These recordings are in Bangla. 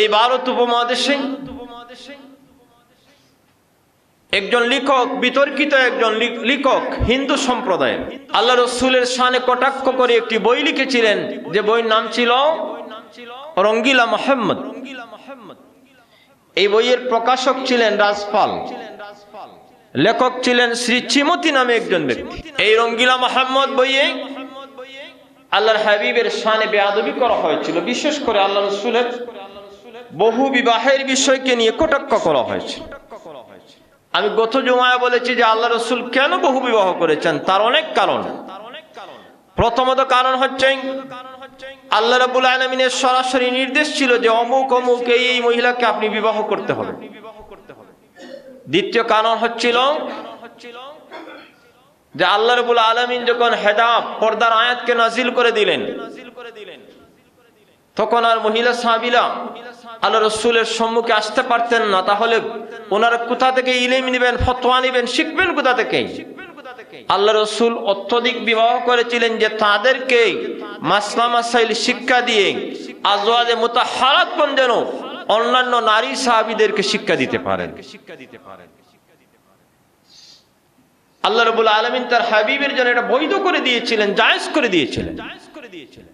এই ভারত উপমহাদেশে একজন লেখক, বিতর্কিত একজন লেখক, হিন্দু সম্প্রদায়ের। আল্লাহ রসুলের শানে কটাক্ষ করে একটি বই লিখেছিলেন, যে বইয়ের নাম ছিল রঙ্গিলা মোহাম্মদ। এই বইয়ের প্রকাশক ছিলেন রাজপাল। লেখক ছিলেন শ্রী চিমতি নামে একজন ব্যক্তি। এই রঙ্গিলা মোহাম্মদ বইয়ে আল্লাহর হাবিবের শানে বেয়াদবি করা হয়েছিল, বিশেষ করে আল্লাহ রসুলের বহু বিবাহের বিষয়কে নিয়ে কটাক্ষ করা হয়েছিল আমি গত জমায় বলেছি যে আল্লাহ রসুল কেন বহু বিবাহ করেছেন? তার অনেক কারণ। প্রথমত কারণ হচ্ছে, আল্লাহ রাবুল আলমিনের সরাসরি নির্দেশ ছিল যে অমুক অমুক এই মহিলাকে আপনি বিবাহ করতে হবে। দ্বিতীয় কারণ হচ্ছিল যে আল্লাহ রবুল আলমিন যখন হেদাব, পর্দার আয়াতকে নাজিল করে দিলেন, তখন আর মহিলা সাহাবিলা আল্লাহ রসুলের সম্মুখে আসতে পারতেন না, তাহলে ওনারা কোথা থেকে ইলিম নিবেন, ফতোয়া নিবেন, শিখবেন কোথা থেকে? আল্লাহ রসুল অত্যধিক বিবাহ করেছিলেন যে তাদেরকে মাসলা মাসাইল শিক্ষা দিয়ে আজওয়াজে মোতাহারাত কোন যেন অন্যান্য নারী সাহাবিদেরকে শিক্ষা দিতে পারেন। শিক্ষা দিতে পারেন আল্লাহ রবুল আলমিন তার হাবিবের জন্য এটা বৈধ করে দিয়েছিলেন জায়েজ করে দিয়েছিলেন, জায়েজ করে দিয়েছিলেন।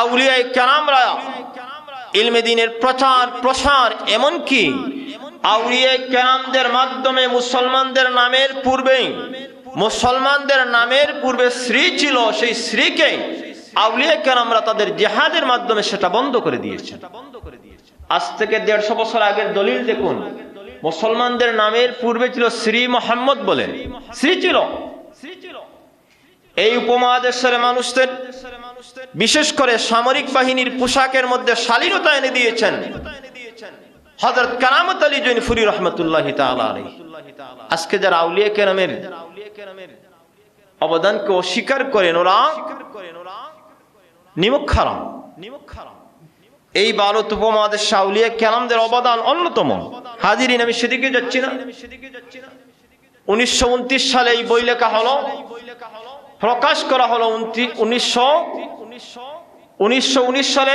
আউলিয়ায় কেরামরা ইলমে দিনের প্রচার, প্রসার এমনকি আউলিয়ায় কেরামদের মাধ্যমে মুসলমানদের নামের পূর্বে, মুসলমানদের নামের পূর্বে শ্রী ছিল, সেই শ্রীকে আউলিয়া কেরামরা তাদের জেহাদের মাধ্যমে সেটা বন্ধ করে দিয়েছে। আজ থেকে দেড়শো বছর আগের দলিল দেখুন, মুসলমানদের নামের পূর্বে ছিল শ্রী মোহাম্মদ বলে। শ্রী ছিল। এই উপমহাদেশের মানুষদের বিশেষ করে সামরিক বাহিনীর পোশাকের মধ্যে শালীনতা এনে দিয়েছেন। হজরত কারামত আলী জৈনফুরি রহমতুল্লাহ আলী আজকে যারা আউলিয়া কেরামের অবদানকে অস্বীকার করেন, ওরা নিমক খারাম এই ভারত উপমহাদেশ আউলিয়া কেরামদের অবদান অন্যতম। হাজিরিন, আমি সেদিকে যাচ্ছি না। উনিশশো উনত্রিশ সালে এই বই লেখা হলো প্রকাশ করা হলো উনিশশো উনিশশো সালে।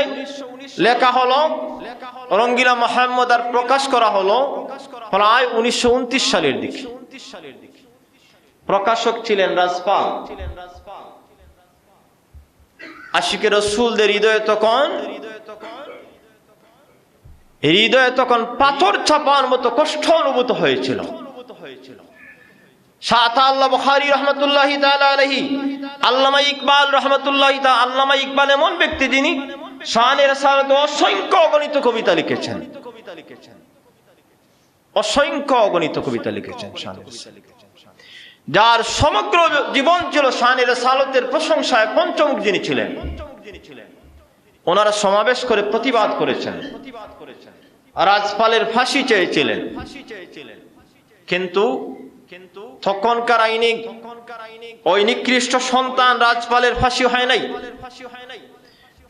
লেখা হলো, রঙ্গিলা মোহাম্মদ আর প্রকাশ করা হলো প্রায় উনিশশো সালের দিকে। প্রকাশক ছিলেন রাজপাল। আশিকে রসুলদের হৃদয়ে তখন হৃদয়ে তখন পাথর চাপার মতো কষ্ট অনুভূত হয়েছিল। বখারি আলহি ইকবাল ইকবাল এমন ব্যক্তি যিনি অসংখ্য অগণিত কবিতা লিখেছেন। অসংখ্য অগণিত কবিতা লিখেছেন যার সমগ্র জীবন ছিল শাহানের সালতের প্রশংসায় পঞ্চমুখ যিনি ছিলেন, ওনারা সমাবেশ করে প্রতিবাদ করেছেন। রাজপালের ফাঁসি চেয়েছিলেন। কিন্তু তখনকার আইনে ওই নিকৃষ্ট সন্তান রাজপালের ফাঁসি হয় নাই।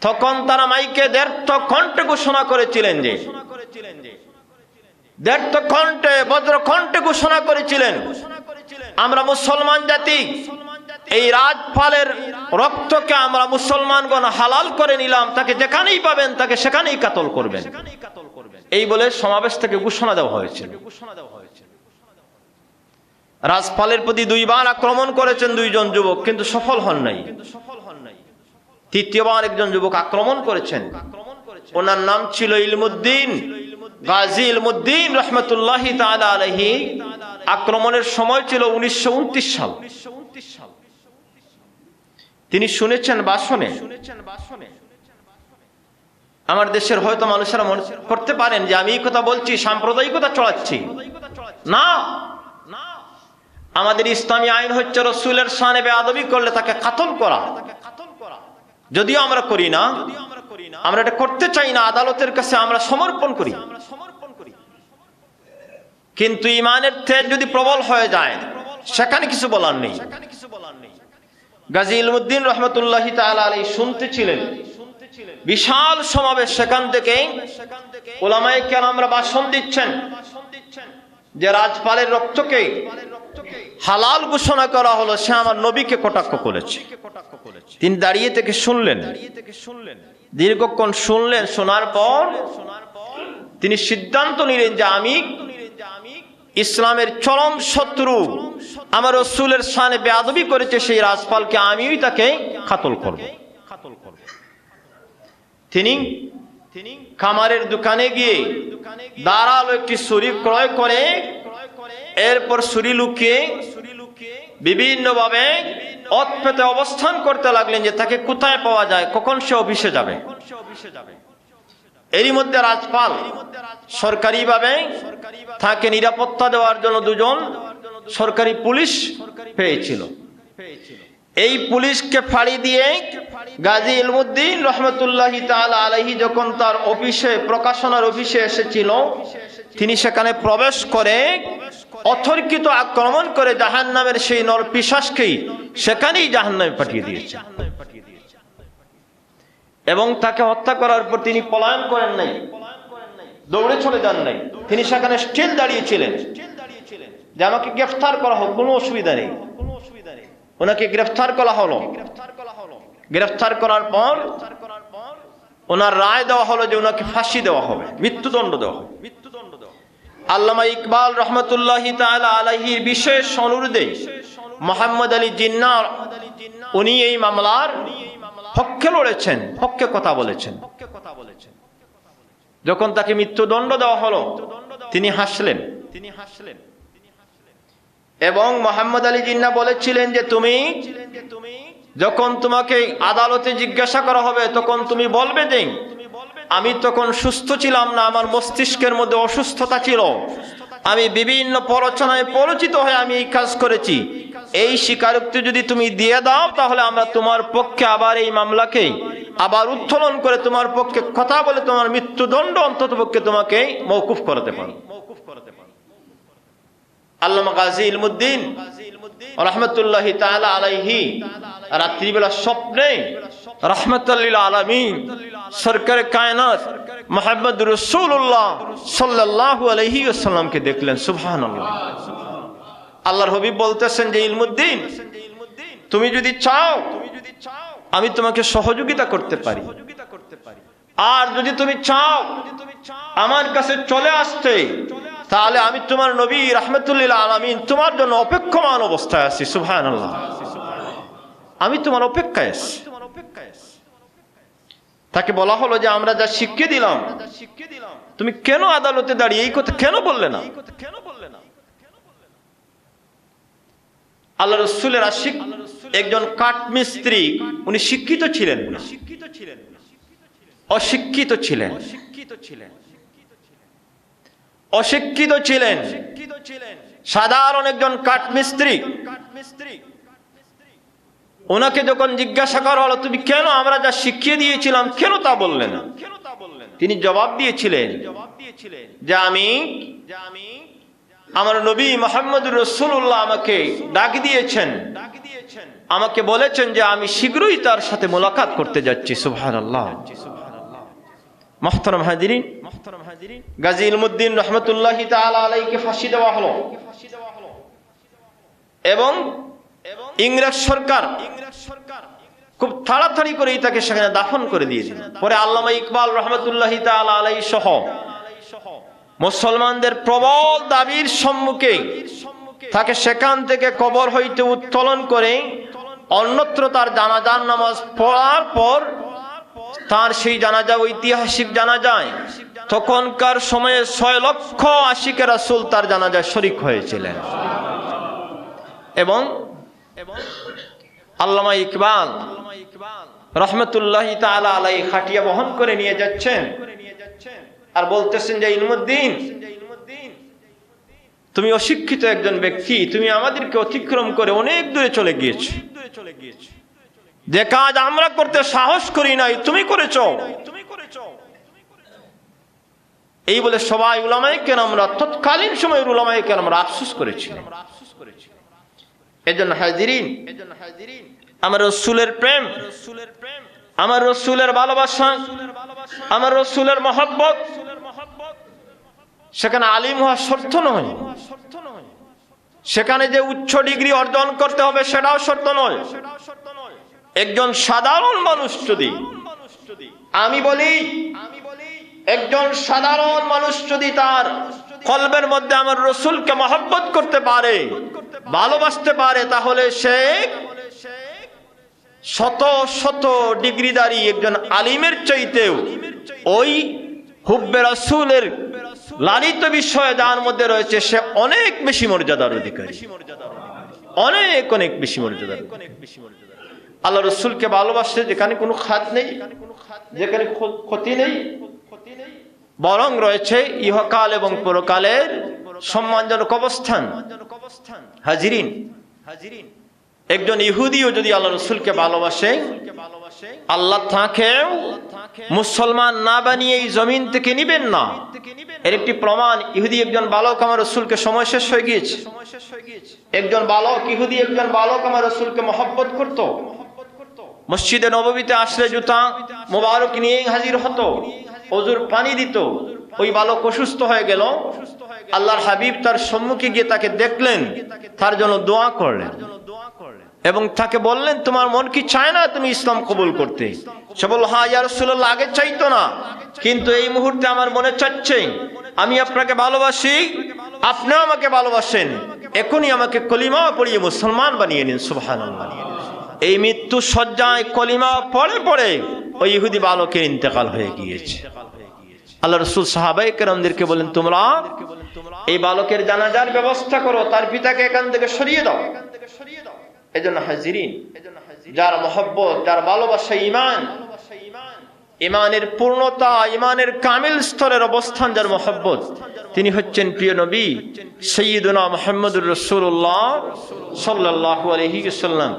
তখন তারা মাইকে দেড় কণ্ঠে ঘোষণা করেছিলেন যে দেড় কণ্ঠে বজ্র কণ্ঠে ঘোষণা করেছিলেন। আমরা মুসলমান জাতি এই রাজপালের রক্তকে আমরা মুসলমানগণ হালাল করে নিলাম তাকে যেখানেই পাবেন তাকে সেখানেই কাতল করবেন। এই বলে সমাবেশ থেকে ঘোষণা দেওয়া হয়েছিল। ঘোষণা দেওয়া রাজপালের প্রতি দুইবার আক্রমণ করেছেন দুইজন যুবক, কিন্তু সফল হন নাই। তৃতীয়বার একজন যুবক আক্রমণ করেছেন। ওনার নাম ছিল ইলমুদ্দিন। গাজী ইলমুদ্দিন রহমতুল্লাহ আলহি আক্রমণের সময় ছিল উনিশশো সাল। তিনি শুনেছেন বাসনে শুনেছেন বাসনে আমার দেশের হয়তো মানুষেরা মনে করতে পারেন যে আমি এই কথা বলছি, সাম্প্রদায়িকতা চড়াচ্ছি। না আমাদের ইসলামী আইন হচ্ছে রসুলের সানে বেআবি করলে তাকে কাতল করা। যদিও আমরা করি না, আমরা এটা করতে চাই না, আদালতের কাছে আমরা সমর্পণ করি। কিন্তু ইমানের তেজ যদি প্রবল হয়ে যায়, সেখানে কিছু বলার নেই। গাজী ইলমুদ্দিন রহমতুল্লাহ আলী শুনতেছিলেন। বিশাল সমাবেশ সেখান থেকে ওলামায়ে কেরামরা ভাষণ দিচ্ছেন যে রাজপালের রক্তকে হালাল ঘোষণা করা হলো, সে আমার নবীকে কটাক্ষ করেছে। তিনি দাঁড়িয়ে থেকে শুনলেন। দীর্ঘক্ষণ শুনলেন, শোনার পর তিনি সিদ্ধান্ত নিলেন যে আমি ইসলামের চরম শত্রু। আমার রসুলের সানে বেয়াদবি করেছে সেই রাজপালকে আমিই তাকে খাতল করব। তিনি খামারের দোকানে গিয়ে দাঁড়াল একটি ছুরি ক্রয় করে। এরপর সুরি লুকিয়ে বিভিন্ন ভাবে অৎপেতে অবস্থান করতে লাগলেন যে তাকে কোথায় পাওয়া যায়, কখন সে অফিসে যাবে। এরই মধ্যে রাজপাল সরকারি ভাবে তাকে নিরাপত্তা দেওয়ার জন্য দুজন সরকারি পুলিশ পেয়েছিল। এই পুলিশকে ফাড়ি দিয়ে গাজী ইলমুদ্দিন রহমতুল্লাহ আলহি যখন তার অফিসে, প্রকাশনার অফিসে এসেছিল, তিনি সেখানে প্রবেশ করে অথর্কিত আক্রমণ করে জাহান নামের সেই নর পিসাসকেই সেখানেই জাহান নামে পাঠিয়ে দিয়েছে এবং তাকে হত্যা করার পর তিনি পলায়ন করেন নাই, দৌড়ে চলে যান নাই। তিনি সেখানে স্টিল দাঁড়িয়েছিলেন যে আমাকে গ্রেফতার করা হোক, কোনো অসুবিধা নেই। ওনাকে গ্রেফতার করা হলো। গ্রেফতার করার পর ওনার রায় দেওয়া হলো যে ওনাকে ফাঁসি দেওয়া হবে, মৃত্যুদণ্ড দেওয়া হবে। মৃত্যুদণ্ড দেওয়া আল্লামা ইকবাল রহমতুল্লাহ আলাহির বিশেষ অনুরোধে মোহাম্মদ আলী জিন্না উনি এই মামলার পক্ষে লড়েছেন, পক্ষে কথা বলেছেন। যখন তাকে মৃত্যুদণ্ড দেওয়া হলো তিনি হাসলেন তিনি হাসলেন। এবং মোহাম্মদ আলী জিন্না বলেছিলেন যে তুমি যখন তোমাকে আদালতে জিজ্ঞাসা করা হবে, তখন তুমি বলবে যে, আমি তখন সুস্থ ছিলাম না, আমার মস্তিষ্কের মধ্যে অসুস্থতা ছিল। আমি বিভিন্ন পরচনায় পরিচিত হয়ে আমি এই কাজ করেছি। এই স্বীকারোক্তি যদি তুমি দিয়ে দাও, তাহলে আমরা তোমার পক্ষে আবার এই মামলাকে আবার উত্তোলন করে তোমার পক্ষে কথা বলে তোমার মৃত্যুদণ্ড অন্তত পক্ষে তোমাকে মৌকুফ করতে পারো আল্লামা গাজী ইলমুদ্দিন রহমতুল্লাহ আলাইহি রাত্রিবেলা স্বপ্নে আল্লাহর হবিব বলতেছেন যে, ইলমুদ্দিন, তুমি যদি চাও, আমি তোমাকে সহযোগিতা করতে পারি। আর যদি তুমি চাও, আমার কাছে চলে আসতে তাহলে আমি তোমার নবী রহমতুল্লিল আলমিন তোমার জন্য অপেক্ষমান অবস্থায় আছি সুবহান আল্লাহ আমি তোমার অপেক্ষায় আছি। তাকে বলা হলো যে আমরা যা শিখিয়ে দিলাম, তুমি কেন আদালতে দাঁড়িয়ে এই কথা কেন বললে না? কেন বললে না আল্লাহ রসুলের আশিক একজন কাঠমিস্ত্রি, উনি শিক্ষিত ছিলেন। শিক্ষিত ছিলেন অশিক্ষিত ছিলেন শিক্ষিত ছিলেন। অশিক্ষিত ছিলেন। সাধারণ একজন কাঠমিস্ত্রি। ওনাকে যখন জিজ্ঞাসা করা হলো, তুমি কেন আমরা যা শিখিয়ে দিয়েছিলাম, কেন তা বললেন তিনি জবাব দিয়েছিলেন যে আমি আমার নবী মোহাম্মদ রসুল্লাহ আমাকে ডাক দিয়েছেন। আমাকে বলেছেন যে আমি শীঘ্রই তার সাথে মোলাকাত করতে যাচ্ছি সুভান আল্লাহ মহতরম হাজিরিন গাজী ইলমুদ্দিন রহমতুল্লাহ আলাইকে ফাঁসি দেওয়া হলো। এবং ইংরেজ সরকার খুব তাড়াতাড়ি করেই তাকে সেখানে দাফন করে দিয়েছিল পরে আল্লামা ইকবাল রহমতুল্লাহ আলাই সহ মুসলমানদের প্রবল দাবির সম্মুখে তাকে সেখান থেকে কবর হইতে উত্তোলন করে অন্যত্র তার জানাজার নামাজ পড়ার পর তার সেই জানাজা ঐতিহাসিক জানা যায় তখনকার সময়ে ছয় লক্ষ আশিকে রাসুল তার জানাজায় শরিক হয়েছিলেন। এবং আল্লামা ইকবাল রহমতুল্লাহ তালা আলাই খাটিয়া বহন করে নিয়ে যাচ্ছেন আর বলতেছেন যে, ইলমুদ্দিন, তুমি অশিক্ষিত একজন ব্যক্তি, তুমি আমাদেরকে অতিক্রম করে অনেক দূরে চলে গিয়েছো। যে কাজ আমরা করতে সাহস করি নাই, তুমি করেছ। এই বলে সবাই উলামাই কেন আমরা তৎকালীন সময়ের উলামাই কেন আমরা আফসোস করেছিলাম এজন্য হাজিরিন আমার রসুলের প্রেম, আমার রসুলের ভালোবাসা, আমার রসুলের মহব্বত, সেখানে আলিম হওয়া শর্ত নয়। সেখানে যে উচ্চ ডিগ্রি অর্জন করতে হবে সেটাও শর্ত নয়। একজন সাধারণ মানুষ যদি, আমি বলি, একজন সাধারণ মানুষ যদি তার কলবের মধ্যে আমার রসুলকে মহব্বত করতে পারে, ভালোবাসতে পারে, তাহলে সে শত শত ডিগ্রিদারি একজন আলিমের চাইতেও ওই হুব্বে রসুলের লালিত বিষয় যার মধ্যে রয়েছে, সে অনেক বেশি মর্যাদার অধিকারী। অনেক অনেক বেশি মর্যাদার অনেক বেশি মর্যাদার। আল্লাহ রসুলকে ভালোবাসে যেখানে কোনো খাত নেই, যেখানে ক্ষতি নেই, বরং রয়েছে ইহকাল এবং পরকালের সম্মানজনক অবস্থান। হাজিরিন হাজিরিন, একজন ইহুদিও যদি আল্লাহ রসুলকে ভালোবাসে, আল্লাহ তাকেও মুসলমান না বানিয়ে এই জমিন থেকে নিবেন না। এর একটি প্রমাণ, ইহুদি একজন বালক আমার রসুলকে সময় শেষ হয়ে গিয়েছে। একজন বালক ইহুদি একজন বালক আমার রসুলকে মহব্বত করত। মসজিদে নবমীতে আসলে জুতা মোবারক নিয়ে হাজির হতো। অজুর পানি দিত। ওই বালক অসুস্থ হয়ে গেল। আল্লাহর হাবিব তার সম্মুখে গিয়ে তাকে দেখলেন। তার জন্য দোয়া করলেন। এবং তাকে বললেন, তোমার মন কি চায় না তুমি ইসলাম কবুল করতে? সে বলল হ্যাঁ ইয়া আগে চাইতো না। কিন্তু এই মুহূর্তে আমার মনে চাচ্ছে। আমি আপনাকে ভালোবাসি। আপনিও আমাকে ভালোবাসেন। এখনই আমাকে কলিমা পড়িয়ে মুসলমান বানিয়ে নিন, সুবহানাল্লাহ। এই মৃত্যু সজ্জায় কলিমা পড়ে পড়ে ওই ইহুদি বালকের ইন্তেকাল হয়ে গিয়েছে। আল্লাহ রসুল সাহাবাই কেরামদেরকে বলেন, তোমরা এই বালকের জানাজার ব্যবস্থা করো, তার পিতাকে এখান থেকে সরিয়ে দাও। এজন্য হাজিরিন, যার মহব্বত, যার ভালোবাসা ইমান ইমানের পূর্ণতা ইমানের কামিল স্তরের অবস্থান, যার মহব্বত, তিনি হচ্ছেন প্রিয় নবী সৈয়দুনা মোহাম্মদুর রসুল্লাহ সাল্লাহ আলহিসাল্লাম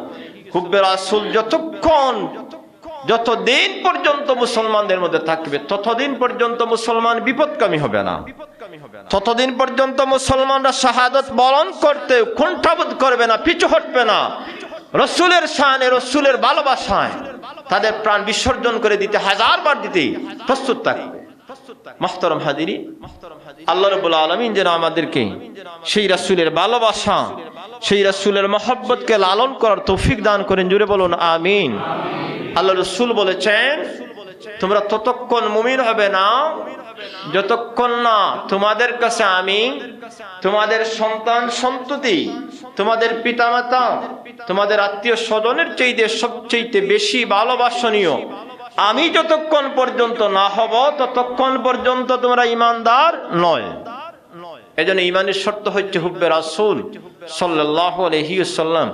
হুব্বে রাসুল যতক্ষণ, যতদিন পর্যন্ত মুসলমানদের মধ্যে থাকবে, ততদিন পর্যন্ত মুসলমান বিপদকামী হবে না। ততদিন পর্যন্ত মুসলমানরা শাহাদত বরণ করতে কুণ্ঠাবোধ করবে না, পিছু হটবে না। রসুলের শানে, রসুলের ভালোবাসায় তাদের প্রাণ বিসর্জন করে দিতে হাজার বার দিতে প্রস্তুত থাকবে। মাহতরম হাজিরি আল্লাহ রবুল আলমিন যেন আমাদেরকে সেই রাসুলের ভালোবাসা সেই রাসুলের মহব্বতকে লালন করার তৌফিক দান করেন। জুড়ে বলুন আমিন। আল্লাহ রসুল বলেছেন তোমরা ততক্ষণ মুমিন হবে না যতক্ষণ না তোমাদের কাছে আমি তোমাদের সন্তান সন্ততি তোমাদের পিতামাতা তোমাদের আত্মীয় স্বজনের চাইতে সবচেয়ে বেশি ভালোবাসনীয় আমি যতক্ষণ পর্যন্ত না হব, ততক্ষণ পর্যন্ত তোমরা ইমানদার নয়। এজন্য ইমানের শর্ত হচ্ছে হুব্বে রাসূল সাল্লাহ আলহিউসাল্লাম